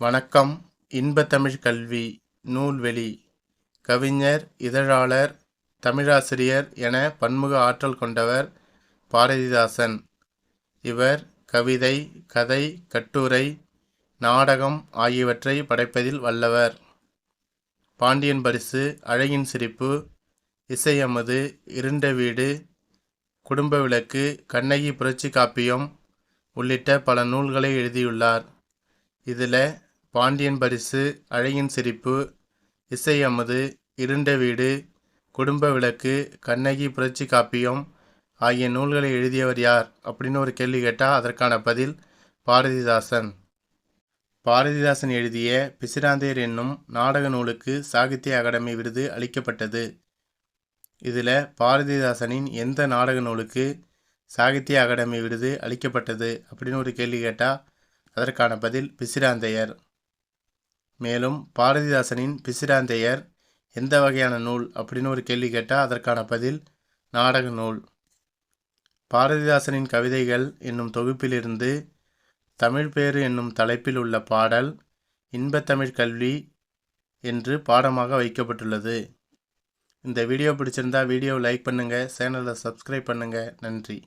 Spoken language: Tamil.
வணக்கம். இன்பத்தமிழ் கல்வி நூல்வெளி. கவிஞர் இதழாளர் தமிழாசிரியர் என பன்முக ஆற்றல் கொண்டவர் பாரதிதாசன். இவர் கவிதை கதை கட்டுரை நாடகம் ஆகியவற்றை படைப்பதில் வல்லவர். பாண்டியன் பரிசு அழகின் சிரிப்பு இசை இருண்ட வீடு குடும்ப விளக்கு கண்ணகி புரட்சி காப்பியம் உள்ளிட்ட பல நூல்களை எழுதியுள்ளார். இதில் பாண்டியன் பரிசு அழகின் சிரிப்பு இசை அமுது இருண்ட வீடு குடும்ப விளக்கு கண்ணகி புரட்சி காப்பியம் ஆகிய நூல்களை எழுதியவர் யார் அப்படின்னு ஒரு கேள்வி கேட்டால் அதற்கான பதில் பாரதிதாசன். பாரதிதாசன் எழுதிய பிசிராந்தையர் என்னும் நாடக நூலுக்கு சாகித்ய அகாடமி விருது அளிக்கப்பட்டது. இதில் பாரதிதாசனின் எந்த நாடக நூலுக்கு சாகித்ய அகாடமி விருது அளிக்கப்பட்டது அப்படின்னு ஒரு கேள்வி கேட்டால் அதற்கான பதில் பிசிராந்தையர் மேலும் பாரதிதாசனின் பிசிராந்தையர் எந்த வகையான நூல் அப்படின்னு ஒரு கேள்வி கேட்டால் அதற்கான பதில் நாடக நூல். பாரதிதாசனின் கவிதைகள் என்னும் தொகுப்பிலிருந்து தமிழ்பேறு என்னும் தலைப்பில் உள்ள பாடல் இன்பத்தமிழ் கல்வி என்று பாடமாக வைக்கப்பட்டுள்ளது. இந்த வீடியோ பிடிச்சிருந்தா வீடியோவை லைக் பண்ணுங்கள் சேனலை சப்ஸ்கிரைப் பண்ணுங்கள் நன்றி.